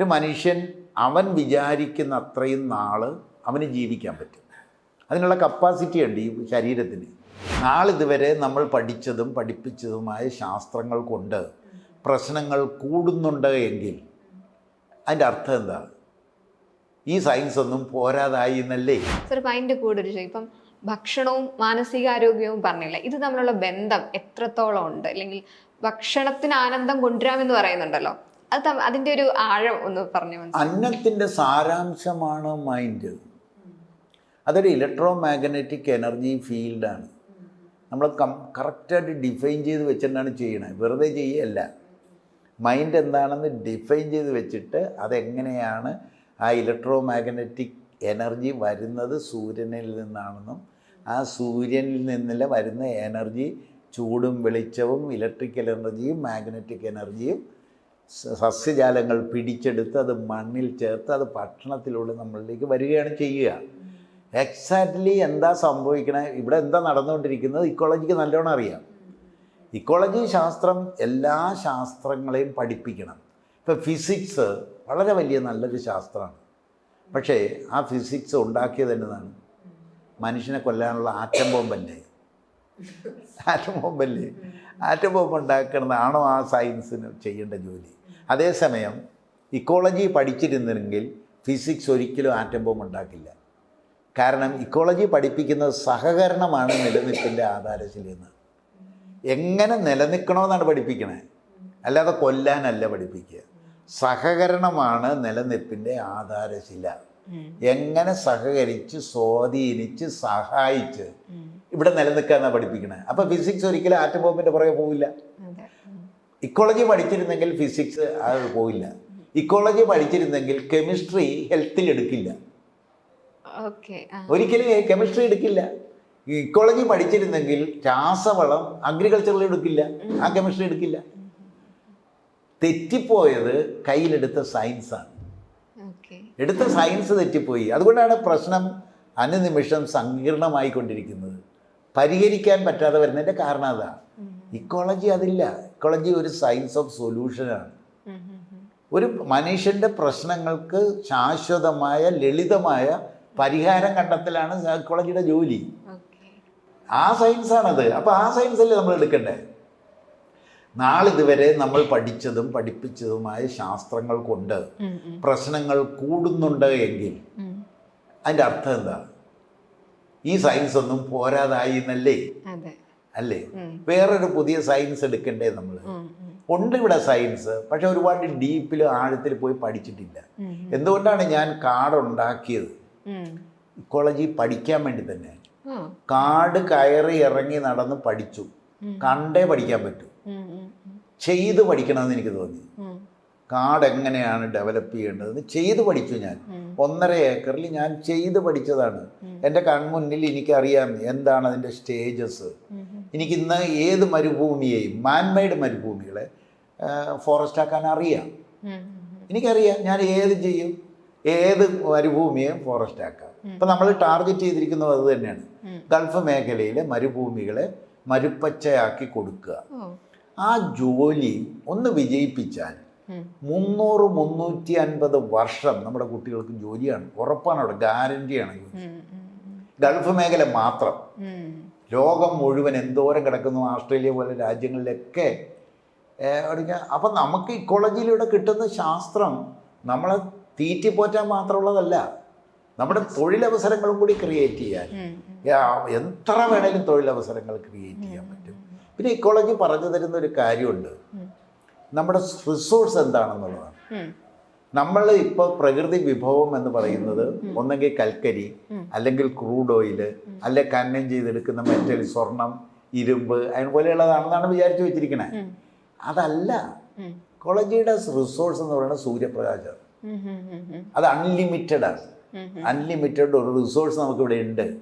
ഒരു മനുഷ്യൻ അവൻ വിചാരിക്കുന്ന അത്രയും നാൾ അവന് ജീവിക്കാൻ പറ്റും. അതിനുള്ള കപ്പാസിറ്റി ഉണ്ട് ഈ ശരീരത്തിന്. നാളിതുവരെ നമ്മൾ പഠിച്ചതും പഠിപ്പിച്ചതുമായ ശാസ്ത്രങ്ങൾ കൊണ്ട് പ്രശ്നങ്ങൾ കൂടുന്നുണ്ട് എങ്കിൽ അതിന്റെ അർത്ഥം എന്താണ് ഈ സയൻസ് ഒന്നും പോരാതായി എന്നല്ലേ? സർ അതിന്റെ കൂടെ ഒരു ഇപ്പം ഭക്ഷണവും മാനസികാരോഗ്യവും പറഞ്ഞില്ല? ഇത് തമ്മിലുള്ള ബന്ധം എത്രത്തോളം ഉണ്ട്? അല്ലെങ്കിൽ ഭക്ഷണത്തിന് ആനന്ദം കൊണ്ടുവരാമെന്ന് പറയുന്നുണ്ടല്ലോ. അതിന്റെ ഒരു ആഴം ഒന്ന് പറഞ്ഞു അന്നത്തിന്റെ സാരാംശമാണ് മൈൻഡ് അതൊരു ഇലക്ട്രോ മാഗ്നറ്റിക് എനർജി ഫീൽഡാണ് നമ്മൾ കം കറക്റ്റായിട്ട് ഡിഫൈൻ ചെയ്ത് വെച്ചിട്ടാണ് ചെയ്യണത് വെറുതെ ചെയ്യല്ല. മൈൻഡ് എന്താണെന്ന് ഡിഫൈൻ ചെയ്ത് വെച്ചിട്ട് അതെങ്ങനെയാണ് ആ ഇലക്ട്രോ മാഗ്നറ്റിക് എനർജി വരുന്നത് സൂര്യനിൽ നിന്നാണെന്നും ആ സൂര്യനിൽ നിന്നില്ല വരുന്ന എനർജി ചൂടും വെളിച്ചവും ഇലക്ട്രിക്കൽ എനർജിയും മാഗ്നറ്റിക് എനർജിയും സസ്യജാലങ്ങൾ പിടിച്ചെടുത്ത് അത് മണ്ണിൽ ചേർത്ത് അത് ഭക്ഷണത്തിലൂടെ നമ്മളിലേക്ക് വരികയാണ് ചെയ്യുക. എക്സാക്ട്ലി എന്താ സംഭവിക്കണേ? ഇവിടെ എന്താ നടന്നുകൊണ്ടിരിക്കുന്നത്? ഇക്കോളജിക്ക് നല്ലോണം അറിയാം. ഇക്കോളജി ശാസ്ത്രം എല്ലാ ശാസ്ത്രങ്ങളെയും പഠിപ്പിക്കണം. ഇപ്പോൾ ഫിസിക്സ് വളരെ വലിയ നല്ലൊരു ശാസ്ത്രമാണ്. പക്ഷേ ആ ഫിസിക്സ് ഉണ്ടാക്കിയത് എന്നതാണ് മനുഷ്യനെ കൊല്ലാനുള്ള ആറ്റം ബോംബല്ലേ? ആറ്റം ബോംബല്ലേ ആറ്റം ബോംബ് ഉണ്ടാക്കുന്നതാണോ ആ സയൻസിന് ചെയ്യേണ്ട ജോലി? അതേസമയം ഇക്കോളജി പഠിച്ചിരുന്നെങ്കിൽ ഫിസിക്സ് ഒരിക്കലും ആറ്റം ബോംബ് ഉണ്ടാക്കില്ല കാരണം ഇക്കോളജി പഠിപ്പിക്കുന്നത് സഹകരണമാണ് നിലനിൽപ്പിന്റെ ആധാരശിലെന്ന് എങ്ങനെ നിലനിൽക്കണമെന്നാണ് പഠിപ്പിക്കണേ? അല്ലാതെ കൊല്ലാനല്ല പഠിപ്പിക്കുക. സഹകരണമാണ് നിലനിൽപ്പിന്റെ ആധാരശില. എങ്ങനെ സഹകരിച്ച് സ്വാധീനിച്ച് സഹായിച്ച് ഇവിടെ നിലനിൽക്കാന്നാണ് പഠിപ്പിക്കുന്നത് അപ്പോൾ ഫിസിക്സ് ഒരിക്കലും ആറ്റം ബോംബിന്റെ പുറകെ പോവില്ല. ഇക്കോളജി പഠിച്ചിരുന്നെങ്കിൽ ഫിസിക്സ് അത് പോവില്ല. ഇക്കോളജി പഠിച്ചിരുന്നെങ്കിൽ കെമിസ്ട്രി ഹെൽത്തിൽ എടുക്കില്ല. ഒരിക്കലും കെമിസ്ട്രി എടുക്കില്ല. ഇക്കോളജി പഠിച്ചിരുന്നെങ്കിൽ രാസവളം അഗ്രികൾച്ചറിൽ എടുക്കില്ല. ആ കെമിസ്ട്രി എടുക്കില്ല. തെറ്റിപ്പോയത് കയ്യിലെടുത്ത സയൻസാണ് എടുത്ത സയൻസ് തെറ്റിപ്പോയി. അതുകൊണ്ടാണ് പ്രശ്നം അനുനിമിഷം സങ്കീർണമായിക്കൊണ്ടിരിക്കുന്നത്. പരിഹരിക്കാൻ പറ്റാതെ വരുന്നതിന്റെ കാരണം അതാണ്. ഇക്കോളജി അതില്ല. ഇക്കോളജി ഒരു സയൻസ് ഓഫ് സൊല്യൂഷനാണ്. ഒരു മനുഷ്യന്റെ പ്രശ്നങ്ങൾക്ക് ശാശ്വതമായ ലളിതമായ പരിഹാരം കണ്ടെത്തലാണ് സൈക്കോളജിയുടെ ജോലി. ആ സയൻസാണത്. അപ്പോൾ ആ സയൻസല്ലേ നമ്മൾ എടുക്കണ്ടേ? നാളിതുവരെ നമ്മൾ പഠിച്ചതും പഠിപ്പിച്ചതുമായ ശാസ്ത്രങ്ങൾ കൊണ്ട് പ്രശ്നങ്ങൾ കൂടുന്നുണ്ട് എങ്കിൽ അതിന്റെ അർത്ഥം എന്താ? ഈ സയൻസ് ഒന്നും പോരാതായി എന്നല്ലേ? അല്ലേ? വേറൊരു പുതിയ സയൻസ് എടുക്കണ്ടേ നമ്മൾ. ഉണ്ട് ഇവിടെ സയൻസ് പക്ഷെ ഒരുപാട് ഡീപ്പിൽ ആഴത്തിൽ പോയി പഠിച്ചിട്ടില്ല. എന്തുകൊണ്ടാണ് ഞാൻ കാർഡ് ഉണ്ടാക്കിയത്? ഇക്കോളജി പഠിക്കാൻ വേണ്ടി തന്നെ. കാട് കയറി ഇറങ്ങി നടന്ന് പഠിച്ചു. കണ്ടേ പഠിക്കാൻ പറ്റൂ. ചെയ്ത് പഠിക്കണമെന്ന് എനിക്ക് തോന്നി. കാട് എങ്ങനെയാണ് ഡെവലപ്പ് ചെയ്യേണ്ടതെന്ന് ചെയ്ത് പഠിച്ചു ഞാൻ. ഒന്നര ഏക്കറിൽ ഞാൻ ചെയ്ത് പഠിച്ചതാണ്. എന്റെ കൺമുന്നിൽ എനിക്കറിയാം എന്താണ് അതിന്റെ സ്റ്റേജസ്. എനിക്കിന്ന് ഏത് മരുഭൂമിയെയും മാൻമെയ്ഡ് മരുഭൂമികളെ ഫോറസ്റ്റ് ആക്കാൻ അറിയാം. എനിക്കറിയാം ഞാൻ ഏത് ചെയ്യും ഏത് മരുഭൂമിയെയും ഫോറസ്റ്റ് ആക്കാം ഇപ്പം നമ്മൾ ടാർഗറ്റ് ചെയ്തിരിക്കുന്നത് അത് തന്നെയാണ്. ഗൾഫ് മേഖലയിലെ മരുഭൂമികളെ മരുപ്പച്ചയാക്കി കൊടുക്കുക. ആ ജോലി ഒന്ന് വിജയിപ്പിച്ചാൽ. മുന്നൂറ് മുന്നൂറ്റി അൻപത് വർഷം നമ്മുടെ കുട്ടികൾക്ക് ജോലിയാണ്. ഉറപ്പാണ് അവിടെ ഗ്യാരണ്ടിയാണ് ജോലി. ഗൾഫ് മേഖല മാത്രം. ലോകം മുഴുവൻ എന്തോരം കിടക്കുന്നു ഓസ്ട്രേലിയ പോലെ രാജ്യങ്ങളിലൊക്കെ. അപ്പം നമുക്ക് ഇക്കോളജിയിലൂടെ കിട്ടുന്ന ശാസ്ത്രം നമ്മളെ തീറ്റിപ്പോറ്റാൻ മാത്രമുള്ളതല്ല. നമ്മുടെ തൊഴിലവസരങ്ങളും കൂടി ക്രിയേറ്റ് ചെയ്യാൻ. എത്ര വേണേലും തൊഴിലവസരങ്ങൾ ക്രിയേറ്റ് ചെയ്യാൻ പറ്റും. പിന്നെ ഇക്കോളജി പറഞ്ഞു തരുന്ന ഒരു കാര്യമുണ്ട്. നമ്മുടെ റിസോഴ്സ് എന്താണെന്നുള്ളതാണ്. നമ്മൾ ഇപ്പോൾ പ്രകൃതി വിഭവം എന്ന് പറയുന്നത് ഒന്നെങ്കിൽ കൽക്കരി അല്ലെങ്കിൽ ക്രൂഡ് ഓയിൽ അല്ലെ കന്നം ചെയ്തെടുക്കുന്ന മെറ്റൽ സ്വർണം ഇരുമ്പ് അതുപോലെയുള്ളതാണെന്നാണ് വിചാരിച്ചു വെച്ചിരിക്കണേ. അതല്ല. കോളേജിയുടെ റിസോഴ്സ് എന്ന് പറയുന്നത് സൂര്യപ്രകാശം. അത് അൺലിമിറ്റഡ് ആണ്. അൺലിമിറ്റഡ് ഒരു റിസോഴ്സ് നമുക്കിവിടെ ഉണ്ട്.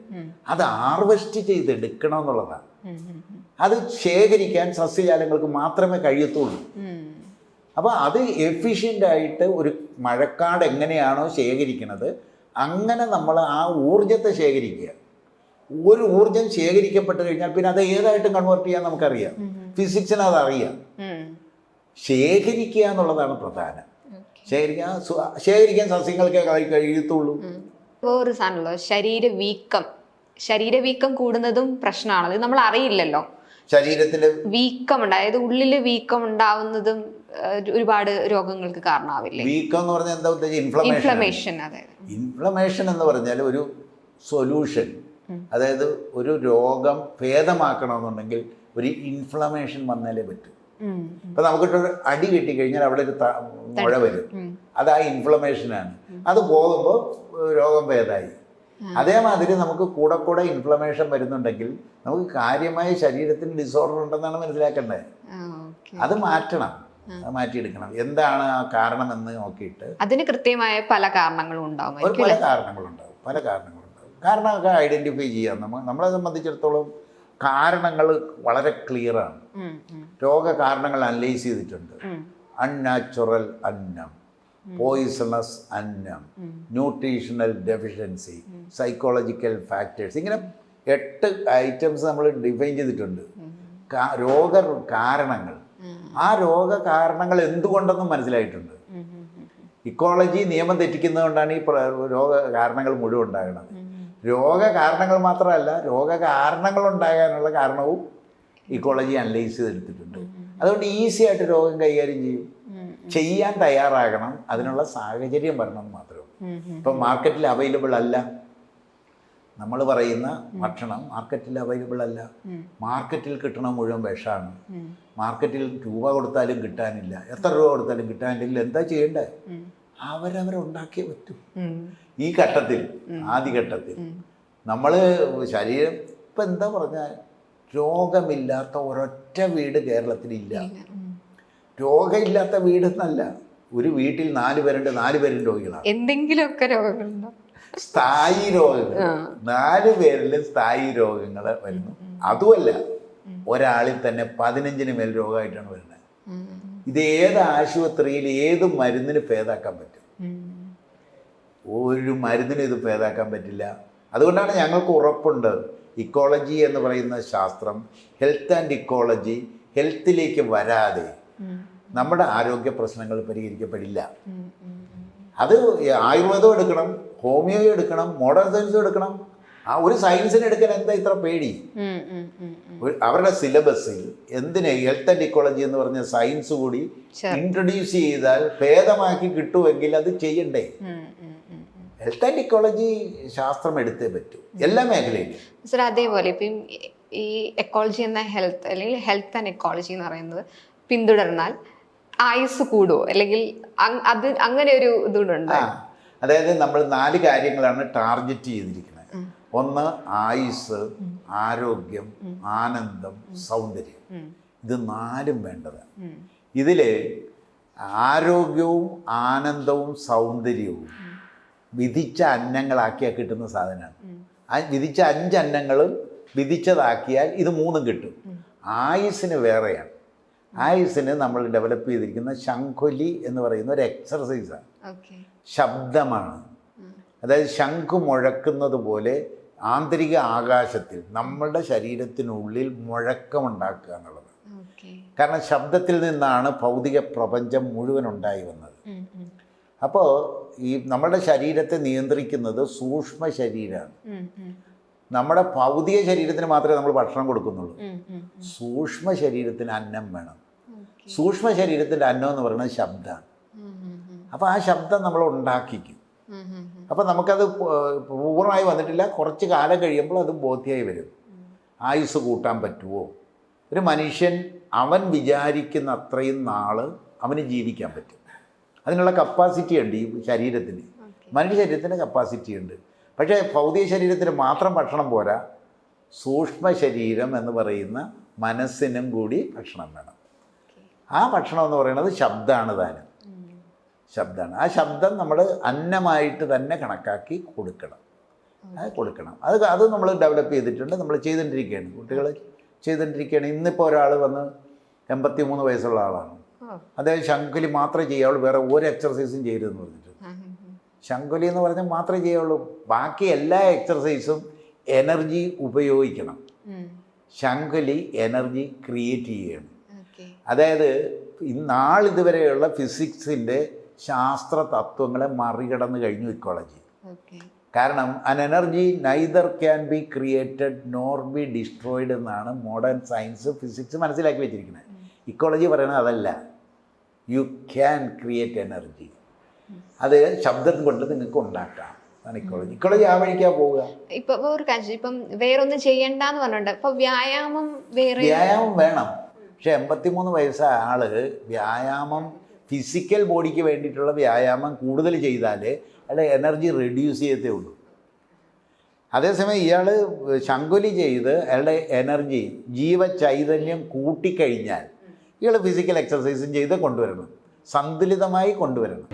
അത് ഹാർവെസ്റ്റ് ചെയ്തെടുക്കണമെന്നുള്ളതാണ് എന്നുള്ളതാണ്. അത് ശേഖരിക്കാൻ സസ്യജാലങ്ങൾക്ക് മാത്രമേ കഴിയത്തുള്ളൂ. അപ്പോൾ അത് എഫിഷ്യന്റ് ആയിട്ട് ഒരു മഴക്കാട് എങ്ങനെയാണോ ശേഖരിക്കുന്നത് അങ്ങനെ നമ്മൾ ആ ഊർജത്തെ ശേഖരിക്കുക. ഒരു ഊർജം ശേഖരിക്കപ്പെട്ട് കഴിഞ്ഞാൽ പിന്നെ അത് ഏതായിട്ടും കൺവേർട്ട് ചെയ്യാൻ നമുക്കറിയാം. ഫിസിക്സിന് അതറിയാം. ശേഖരിക്കുക എന്നുള്ളതാണ് പ്രധാനം. ശേഖരിക്കാൻ ശേഖരിക്കാൻ സസ്യങ്ങൾക്കേ കഴി- കഴിയത്തുള്ളൂ. ഒരു സാധനമല്ലോ ശരീരവീക്കം. ശരീര വീക്കം കൂടുന്നതും പ്രശ്നമാണ്. അത് നമ്മൾ അറിയില്ലല്ലോ ശരീരത്തിൽ വീക്കം അതായത് ഉള്ളിൽ വീക്കം ഉണ്ടാവുന്നതും ഒരുപാട് രോഗങ്ങൾക്ക് കാരണമാവില്ലേ? വീക്കം എന്ന് പറഞ്ഞാൽ എന്താ ഉദ്ദേശിച്ചത്? ഇൻഫ്ലമേഷൻ ഇൻഫ്ലമേഷൻ അതായത് ഇൻഫ്ലമേഷൻ എന്ന് പറഞ്ഞാൽ ഒരു സൊല്യൂഷൻ അതായത് ഒരു രോഗം ഭേദമാക്കണമെന്നുണ്ടെങ്കിൽ ഒരു ഇൻഫ്ലമേഷൻ വന്നാലേ പറ്റൂ. ഇപ്പൊ നമുക്കിട്ടൊരു അടി കിട്ടിക്കഴിഞ്ഞാൽ അവിടെ ഒരു മുഴ വരും. അത് ആ ഇൻഫ്ലമേഷനാണ് അത് പോകുമ്പോൾ രോഗം ഭേദമായി. അതേമാതിരി നമുക്ക് കൂടെ കൂടെ ഇൻഫ്ലമേഷൻ വരുന്നുണ്ടെങ്കിൽ നമുക്ക് കാര്യമായ ശരീരത്തിന് ഡിസോർഡർ ഉണ്ടെന്നാണ് മനസ്സിലാക്കേണ്ടത്. അത് മാറ്റണം. മാറ്റിയെടുക്കണം. എന്താണ് ആ കാരണം എന്ന് നോക്കിയിട്ട് അതിന് കൃത്യമായ പല കാരണങ്ങളും ഉണ്ടാവും പല? കാരണങ്ങളുണ്ടാവും. പല കാരണങ്ങളുണ്ടാവും. കാരണമൊക്കെ ഐഡന്റിഫൈ ചെയ്യാം. നമ്മൾ നമ്മളെ സംബന്ധിച്ചിടത്തോളം കാരണങ്ങൾ വളരെ ക്ലിയറാണ് രോഗകാരണങ്ങൾ അനലൈസ് ചെയ്തിട്ടുണ്ട്. അൺനാച്ചുറൽ അന്നം പോയിസണസ് അന്നം ന്യൂട്രീഷണൽ ഡെഫിഷ്യൻസി സൈക്കോളജിക്കൽ ഫാക്ടേഴ്സ് ഇങ്ങനെ എട്ട് ഐറ്റംസ് നമ്മൾ ഡിഫൈൻ ചെയ്തിട്ടുണ്ട്. രോഗ കാരണങ്ങൾ. ആ രോഗ കാരണങ്ങൾ എന്തുകൊണ്ടെന്നും മനസ്സിലായിട്ടുണ്ട്. ഇക്കോളജി നിയമം തെറ്റിക്കുന്നതുകൊണ്ടാണ് ഈ രോഗ കാരണങ്ങൾ മുഴുവൻ ഉണ്ടാകുന്നത്. രോഗ കാരണങ്ങൾ മാത്രമല്ല രോഗ കാരണങ്ങൾ ഉണ്ടാകാനുള്ള കാരണവും ഇക്കോളജി അനലൈസ് ചെയ്തെടുത്തിട്ടുണ്ട്. അതുകൊണ്ട് ഈസി ആയിട്ട് രോഗം കൈകാര്യം ചെയ്യും. ചെയ്യാൻ തയ്യാറാകണം അതിനുള്ള സാഹചര്യം വരണം എന്ന് മാത്രമേ. ഇപ്പം മാർക്കറ്റിൽ അവൈലബിൾ അല്ല. നമ്മൾ പറയുന്ന ഭക്ഷണം മാർക്കറ്റിൽ അവൈലബിൾ അല്ല. മാർക്കറ്റിൽ കിട്ടണ മുഴുവൻ വിഷമാണ്. മാർക്കറ്റിൽ രൂപ കൊടുത്താലും കിട്ടാനില്ല. എത്ര രൂപ കൊടുത്താലും കിട്ടാനില്ലെങ്കിൽ എന്താ ചെയ്യേണ്ടത് ഉം, അവരവരുണ്ടാക്കിയേ പറ്റൂ. ഈ ഘട്ടത്തിൽ ആദ്യഘട്ടത്തിൽ നമ്മൾ ശരീരം ഇപ്പം എന്താ പറഞ്ഞാൽ രോഗമില്ലാത്ത ഒരൊറ്റ വീട് കേരളത്തിലില്ല. രോഗമില്ലാത്ത വീടെന്നല്ല ഒരു വീട്ടിൽ നാല് പേരുണ്ട് നാല് പേരും രോഗികളാണ്. എന്തെങ്കിലുമൊക്കെ രോഗങ്ങളുണ്ടോ? സ്ഥായി രോഗങ്ങൾ. നാല് പേരിലും സ്ഥായി രോഗങ്ങൾ വരുന്നു. അതുമല്ല ഒരാളിൽ തന്നെ പതിനഞ്ചിന് മേൽ രോഗമായിട്ടാണ് വരുന്നത്. ഇത് ഏത് ആശുപത്രിയിൽ ഏത് മരുന്നിന് ഭേദാക്കാൻ പറ്റും? ഒരു മരുന്നിനും ഇത് ഭേദാക്കാൻ പറ്റില്ല. അതുകൊണ്ടാണ് ഞങ്ങൾക്ക് ഉറപ്പുണ്ട്. ഇക്കോളജി എന്ന് പറയുന്ന ശാസ്ത്രം ഹെൽത്ത് ആൻഡ് ഇക്കോളജി ഹെൽത്തിലേക്ക് വരാതെ നമ്മുടെ ആരോഗ്യ പ്രശ്നങ്ങൾ പരിഹരിക്കപ്പെടില്ല. അത് ആയുർവേദം എടുക്കണം ഹോമിയോ എടുക്കണം മോഡേൺ സയൻസും എടുക്കണം. ആ ഒരു സയൻസിന് എടുക്കാൻ എന്താ ഇത്ര പേടി? അവരുടെ സിലബസിൽ എന്തിനെ ഹെൽത്ത് ആൻഡ് ഇക്കോളജി എന്ന് പറഞ്ഞ സയൻസ് കൂടി ഇൻട്രൊഡ്യൂസ് ചെയ്താൽ ഭേദമാക്കി കിട്ടുമെങ്കിൽ അത് ചെയ്യണ്ടേ. ഹെൽത്ത് ആൻഡ് ഇക്കോളജി ശാസ്ത്രം എടുത്തേ പറ്റൂ. എല്ലാ മേഖലയിലും. സർ അതേപോലെ ഇപ്പം ഈ എക്കോളജി എന്ന ഹെൽത്ത് അല്ലെങ്കിൽ ഹെൽത്ത് ആൻഡ് എക്കോളജി എന്ന് പറയുന്നത് പിന്തുടർന്നാൽ ആയുസ് കൂടുമോ അല്ലെങ്കിൽ അത് അങ്ങനെ ഒരു ഇതുണ്ട്. അതായത് നമ്മൾ നാല് കാര്യങ്ങളാണ് ടാർഗറ്റ് ചെയ്തിരിക്കുന്നത് ഒന്ന് ആയുസ് ആരോഗ്യം ആനന്ദം സൗന്ദര്യം. ഇത് നാലും വേണ്ടതാണ്. ഇതിൽ ആരോഗ്യവും ആനന്ദവും സൗന്ദര്യവും വിധിച്ച അന്നങ്ങളാക്കിയാൽ കിട്ടുന്ന സാധനമാണ്. വിധിച്ച അഞ്ച് അന്നങ്ങളും വിധിച്ചതാക്കിയാൽ ഇത് മൂന്നും കിട്ടും. ആയുസ്സിന് വേറെയാണ്. ആയുസ്സിന് നമ്മൾ ഡെവലപ്പ് ചെയ്തിരിക്കുന്ന ശംഖുലി എന്ന് പറയുന്ന ഒരു എക്സർസൈസാണ് ശബ്ദമാണ്. അതായത് ശംഖു മുഴക്കുന്നത് പോലെ ആന്തരിക ആകാശത്തിൽ നമ്മളുടെ ശരീരത്തിനുള്ളിൽ മുഴക്കമുണ്ടാക്കുക എന്നുള്ളത്. കാരണം ശബ്ദത്തിൽ നിന്നാണ് ഭൗതിക പ്രപഞ്ചം മുഴുവൻ ഉണ്ടായി വന്നത്. അപ്പോൾ ഈ നമ്മുടെ ശരീരത്തെ നിയന്ത്രിക്കുന്നത് സൂക്ഷ്മ ശരീരമാണ്. നമ്മുടെ ഭൗതിക ശരീരത്തിന് മാത്രമേ നമ്മൾ ഭക്ഷണം കൊടുക്കുന്നുള്ളൂ. സൂക്ഷ്മ ശരീരത്തിന് അന്നം വേണം. സൂക്ഷ്മ ശരീരത്തിന്റെ അന്നം എന്ന് പറയുന്നത് ശബ്ദമാണ്. അപ്പോൾ ആ ശബ്ദം നമ്മൾ ഉണ്ടാക്കിക്കും. അപ്പോൾ നമുക്കത് പൂർണമായി വന്നിട്ടില്ല. കുറച്ച് കാലം കഴിയുമ്പോൾ അത് ബോധ്യമായി വരും. ആയുസ് കൂട്ടാൻ പറ്റുമോ ഒരു മനുഷ്യൻ അവൻ വിചാരിക്കുന്ന അത്രയും നാൾ അവന് ജീവിക്കാൻ പറ്റും. അതിനുള്ള കപ്പാസിറ്റി ഉണ്ട് ഈ ശരീരത്തിന്. മനുഷ്യ ശരീരത്തിന് കപ്പാസിറ്റി ഉണ്ട്. പക്ഷേ ഭൗതിക ശരീരത്തിന് മാത്രം ഭക്ഷണം പോരാ. സൂക്ഷ്മ ശരീരം എന്ന് പറയുന്ന മനസ്സിനും കൂടി ഭക്ഷണം വേണം. ആ ഭക്ഷണം എന്ന് പറയുന്നത് ശബ്ദമാണ് താനും. ശബ്ദമാണ് ആ ശബ്ദം നമ്മൾ അന്നമായിട്ട് തന്നെ കണക്കാക്കി കൊടുക്കണം. അത് കൊടുക്കണം. അത് അത് നമ്മൾ ഡെവലപ്പ് ചെയ്തിട്ടുണ്ട്. നമ്മൾ ചെയ്തുകൊണ്ടിരിക്കുകയാണ് കുട്ടികൾ ചെയ്തുകൊണ്ടിരിക്കുകയാണ് ഇന്നിപ്പോൾ ഒരാൾ വന്ന് എൺപത്തി മൂന്ന് വയസ്സുള്ള ആളാണ്. അദ്ദേഹം ശങ്കുലി മാത്രമേ ചെയ്യാവുള്ളൂ വേറെ ഒരു എക്സർസൈസും ചെയ്യരുതെന്ന് പറഞ്ഞിട്ട് ശങ്കുലി എന്ന് പറഞ്ഞാൽ മാത്രമേ ചെയ്യുള്ളൂ. ബാക്കി എല്ലാ എക്സർസൈസും എനർജി ഉപയോഗിക്കണം. ശങ്കുലി എനർജി ക്രിയേറ്റ് ചെയ്യണം. അതായത് നാളിതുവരെയുള്ള ഫിസിക്സിന്റെ ശാസ്ത്ര തത്വങ്ങളെ മറികടന്ന് കഴിഞ്ഞു ഇക്കോളജി കാരണം an energy neither can be created nor be destroyed എന്നാണ് മോഡേൺ സയൻസ് ഫിസിക്സ് മനസ്സിലാക്കി വെച്ചിരിക്കുന്നത്. ഇക്കോളജി പറയുന്നത് അതല്ല. യു ക്യാൻ ക്രിയേറ്റ് എനർജി അത് ശബ്ദം കൊണ്ട് നിങ്ങൾക്ക് ഉണ്ടാക്കാം. അതാണ് ഇക്കോളജി ഇക്കോളജി ആ വഴിക്കാ പോവുക. ഇപ്പൊ ഒരു കാര്യം ഇപ്പം വേറൊന്നും ചെയ്യണ്ടെന്ന് പറഞ്ഞിട്ടുണ്ട്. ഇപ്പൊ വ്യായാമം വേറെ വ്യായാമം വേണം. പക്ഷെ എൺപത്തിമൂന്ന് വയസ്സായ ആൾ വ്യായാമം ഫിസിക്കൽ ബോഡിക്ക് വേണ്ടിയിട്ടുള്ള വ്യായാമം കൂടുതൽ ചെയ്താൽ അയാളെ എനർജി റെഡ്യൂസ് ചെയ്യത്തേ ഉള്ളൂ. അതേസമയം ഇയാൾ ശങ്കുലി ചെയ്ത് അയാളുടെ എനർജി ജീവചൈതന്യം കൂട്ടിക്കഴിഞ്ഞാൽ ഇയാൾ ഫിസിക്കൽ എക്സസൈസും ചെയ്ത് കൊണ്ടുവരണം. സന്തുലിതമായി കൊണ്ടുവരണം